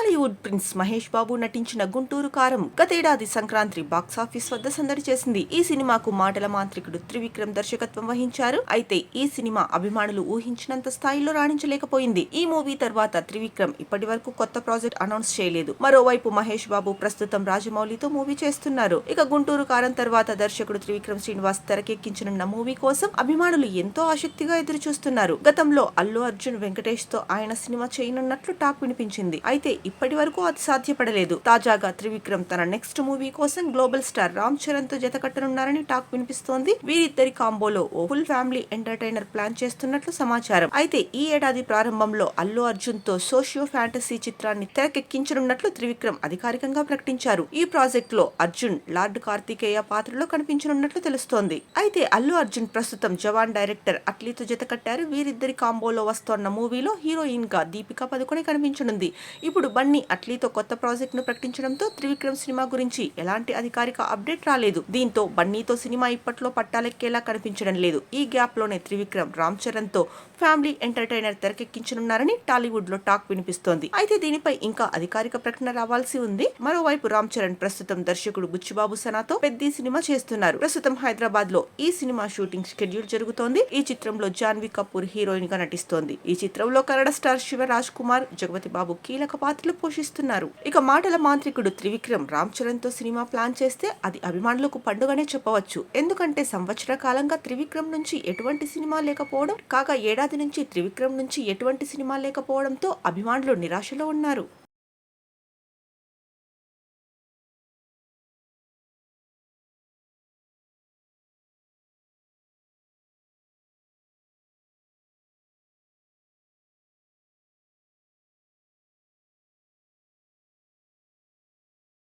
Tollywood prince Mahesh Babu నటించిన గుంటూరు కారం గతేడాది సంక్రాంతి బాక్సాఫీస్ వద్ద సందడి చేసింది. ఈ సినిమాకు మాటల మాంత్రికుడు త్రివిక్రమ్ దర్శకత్వం వహించారు. అయితే ఈ సినిమా అభిమానులు ఊహించినంత స్థాయిలో రాణించలేకపోయింది. ఈ మూవీ తర్వాత త్రివిక్రమ్ ఇప్పటి వరకు కొత్త ప్రాజెక్ట్ అనౌన్స్ చేయలేదు. మరోవైపు మహేష్ బాబు ప్రస్తుతం రాజమౌళితో మూవీ చేస్తున్నారు. ఇక గుంటూరు కారం తర్వాత దర్శకుడు త్రివిక్రమ్ శ్రీనివాస్ తెరకెక్కించనున్న మూవీ కోసం అభిమానులు ఎంతో ఆసక్తిగా ఎదురు చూస్తున్నారు గతంలో అల్లు అర్జున్ వెంకటేష్తో ఆయన సినిమా చేయనున్నట్లు టాక్ వినిపించింది. అయితే ఇప్పటి వరకు అది సాధ్యపడలేదు. తాజాగా త్రివిక్రమ్ తన నెక్స్ట్ మూవీ కోసం గ్లోబల్ స్టార్ రామ్ చరణ్తో జతకట్టనున్నారని టాక్ వినిపిస్తోంది. వీరిద్దరి కాంబోలో ఓ ఫుల్ ఫ్యామిలీ ఎంటర్టైనర్ ప్లాన్ చేస్తున్నట్లు సమాచారం. అయితే ఈ ఏడాది ప్రారంభంలో అల్లు అర్జున్తో సోషియో ఫ్యాంటసీ చిత్రాన్ని తెరకెక్కించనున్నట్లు త్రివిక్రమ్ అధికారికంగా ప్రకటించారు. ఈ ప్రాజెక్ట్లో అర్జున్ లార్డ్ కార్తికేయ పాత్రలో కనిపించనున్నట్లు తెలుస్తోంది. అయితే అల్లు అర్జున్ ప్రస్తుతం జవాన్ డైరెక్టర్ అట్లీతో జతకట్టారు వీరిద్దరి కాంబోలో వస్తోన్న మూవీలో హీరోయిన్గా దీపికా పదుకొని కనిపించనుంది. ఇప్పుడు బన్నీ అట్లీతో కొత్త ప్రాజెక్టును ప్రకటించడంతో త్రివిక్రమ్ సినిమా గురించి ఎలాంటి అధికారిక అప్డేట్ రాలేదు. దీంతో బన్నీతో సినిమా ఇప్పట్లో పట్టాలెక్కేలా కనిపించడం లేదు. ఈ గ్యాప్లోనే త్రివిక్రమ్ రామ్ చరణ్తో ఫ్యామిలీ ఎంటర్టైనర్ తెరకెక్కించనున్నారని టాలీవుడ్లో టాక్ వినిపిస్తోంది. అయితే దీనిపై ఇంకా అధికారిక ప్రకటన రావాల్సి ఉంది. మరోవైపు రామ్ చరణ్ ప్రస్తుతం దర్శకుడు బుచ్చిబాబు సనాతో పెద్ద సినిమా చేస్తున్నారు. ప్రస్తుతం హైదరాబాద్లో ఈ సినిమా షూటింగ్ షెడ్యూల్ జరుగుతోంది. ఈ చిత్రంలో జాన్వీ కపూర్ హీరోయిన్గా నటిస్తోంది. ఈ చిత్రంలో కన్నడ స్టార్ శివరాజ్ కుమార్ జగపతి బాబు కీలక పాత్రలు పోషిస్తున్నారు. ఇక మాటల మాంత్రికుడు త్రివిక్రమ్ రామ్ చరణ్తో సినిమా ప్లాన్ చేస్తే అది అభిమానులకు పండుగనే చెప్పవచ్చు. ఎందుకంటే సంవత్సర కాలంగా త్రివిక్రమ్ నుంచి ఎటువంటి సినిమా లేకపోవడం కాగా ఏడాది నుంచి త్రివిక్రమ్ నుంచి ఎటువంటి సినిమా లేకపోవడంతో అభిమానులు నిరాశలో ఉన్నారు.